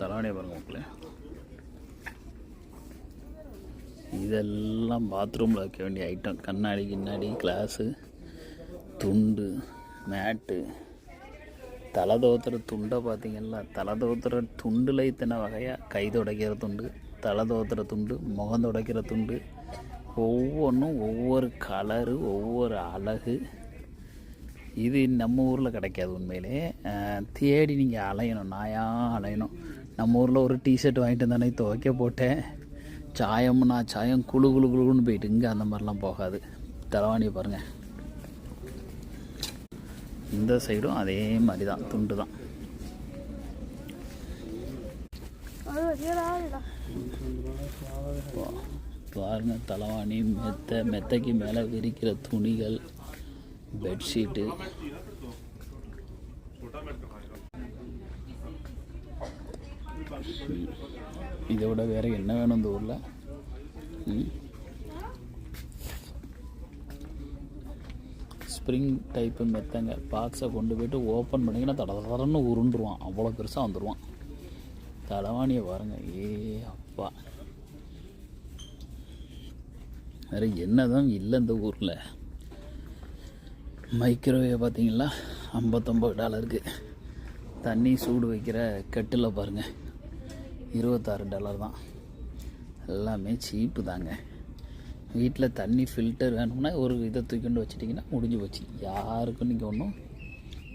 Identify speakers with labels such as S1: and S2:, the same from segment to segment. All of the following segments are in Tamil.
S1: தலாடைய பாருங்க மக்களே. இதெல்லாம் பாத்ரூமில் வைக்க வேண்டிய ஐட்டம் கண்ணாடி கிண்ணாடி கிளாஸு துண்டு மேட்டு தலை தோத்துற துண்டை பார்த்தீங்கன்னா தலை தோத்துற துண்டில் இத்தனை வகையாக கை துடைக்கிற துண்டு தலை தோத்துற துண்டு முகம் துடைக்கிற துண்டு ஒவ்வொன்றும் ஒவ்வொரு கலரு ஒவ்வொரு அழகு இது நம்ம ஊரில் கிடைக்காது உண்மையிலே. தேடி நீங்கள் அலையணும் நாயாக அலையணும். நம்ம ஊரில் ஒரு டிஷர்ட் வாங்கிட்டு வந்தானே துவைக்க போட்டேன். சாயம்னா சாயம் குழு குழு குழுன்னு போயிட்டு இங்கே அந்த மாதிரிலாம் போகாது. தலைவாணியை பாருங்கள் இந்த சைடும் அதே மாதிரி தான் துண்டு தான் பாருங்கள் பாருங்க தலைவாணி மெத்தை மெத்தைக்கு மேலே விரிக்கிற துணிகள். பெட்ஷீட்டு. இதை விட வேற என்ன வேணும் இந்த ஊரில்? ஸ்ப்ரிங் டைப்பு மெத்தங்க. பாக்ஸை கொண்டு போயிட்டு ஓப்பன் பண்ணிங்கன்னா தட தடன்னு உருண்டுருவான். அவ்வளோ பெருசாக வந்துடுவான் தலைவாணியை பாருங்கள் ஏ அப்பா. வேறு என்னதான் இல்லை இந்த ஊரில். மைக்ரோவேவ் பார்த்தீங்களா? ஐம்பத்தொம்பது டாலருக்கு தண்ணி சூடு வைக்கிற கெட்டில் பாருங்கள் இருபத்தாறு டாலர் தான். எல்லாமே சீப்பு தாங்க. வீட்டில் தண்ணி ஃபில்டர் வேணும்னா ஒரு இதை தூக்கிண்டு வச்சிட்டிங்கன்னா முடிஞ்சு போச்சு. யாருக்கும் நீங்கள் ஒன்றும்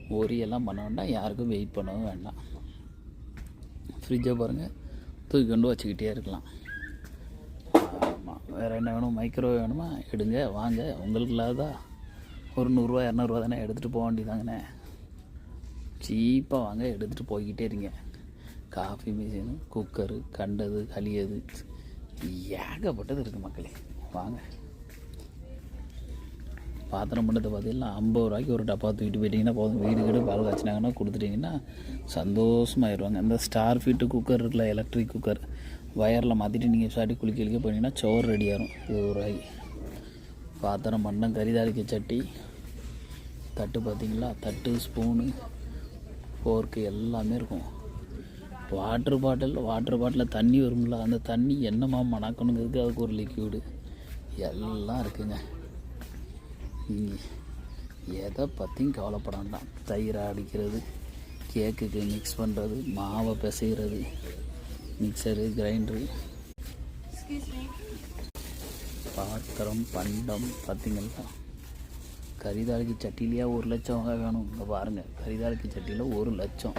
S1: ஒரியெல்லாம் பண்ண வேண்டாம். யாருக்கும் வெயிட் பண்ணவும் வேண்டாம். ஃப்ரிட்ஜை பாருங்கள் தூக்கி கொண்டு வச்சுக்கிட்டே இருக்கலாம். ஆமாம் வேறு என்ன வேணும்? மைக்ரோவேவ் வேணுமா? எடுங்க வாங்க. உங்களுக்கு இல்லாதா ஒரு நூறுரூவா இரநூறுவா தானே எடுத்துகிட்டு போக வேண்டியதாங்கண்ணே சீப்பாக வாங்க எடுத்துகிட்டு போய்கிட்டே இருங்க. காஃபி மிஷினு குக்கரு கண்டது கலியது ஏகப்பட்டது இருக்குது மக்களே. வாங்க. பாத்திரம் பண்ணதை பார்த்தீங்கன்னா ஐம்பது ரூபாய்க்கு ஒரு டப்பா தூக்கிட்டு போயிட்டீங்கன்னா போதும். வீடு வீடு பால் காய்ச்சினாங்கன்னா கொடுத்துட்டிங்கன்னா சந்தோஷமாயிருவாங்க. அந்த ஸ்டார் ஃபீட்டு குக்கர் இருக்குல்ல எலக்ட்ரிக் குக்கர் வயரில் மாற்றிட்டு நீங்கள் சாட்டி குளிக்க குளிக்க போனீங்கன்னா சோறு ரெடி இருபது ரூபாய்க்கு. பாத்திரம் பண்ணம் கரிதாளிக்க சட்டி தட்டு பார்த்தீங்களா? தட்டு ஸ்பூனு ஃபோர்க்கு எல்லாமே இருக்கும். வாட்டர் பாட்டில் வாட்டர் பாட்டிலில் தண்ணி வரும்ல அந்த தண்ணி என்னமா மணக்கணுங்கிறதுக்கு அதுக்கு ஒரு லிக்யூடு எல்லாம் இருக்குங்க. எதை பற்றியும் கவலைப்பட வேண்டாம். தயிரை அடிக்கிறது கேக்குக்கு மிக்ஸ் பண்ணுறது மாவை பிசைகிறது மிக்சரு கிரைண்டரு பாத்திரம் பண்டம் பார்த்தீங்களா கரிதாளுக்கு சட்டிலேயே ஒரு லட்சம் வேணும். இங்கே பாருங்கள் கரிதாளுக்கு சட்டியில் ஒரு லட்சம்.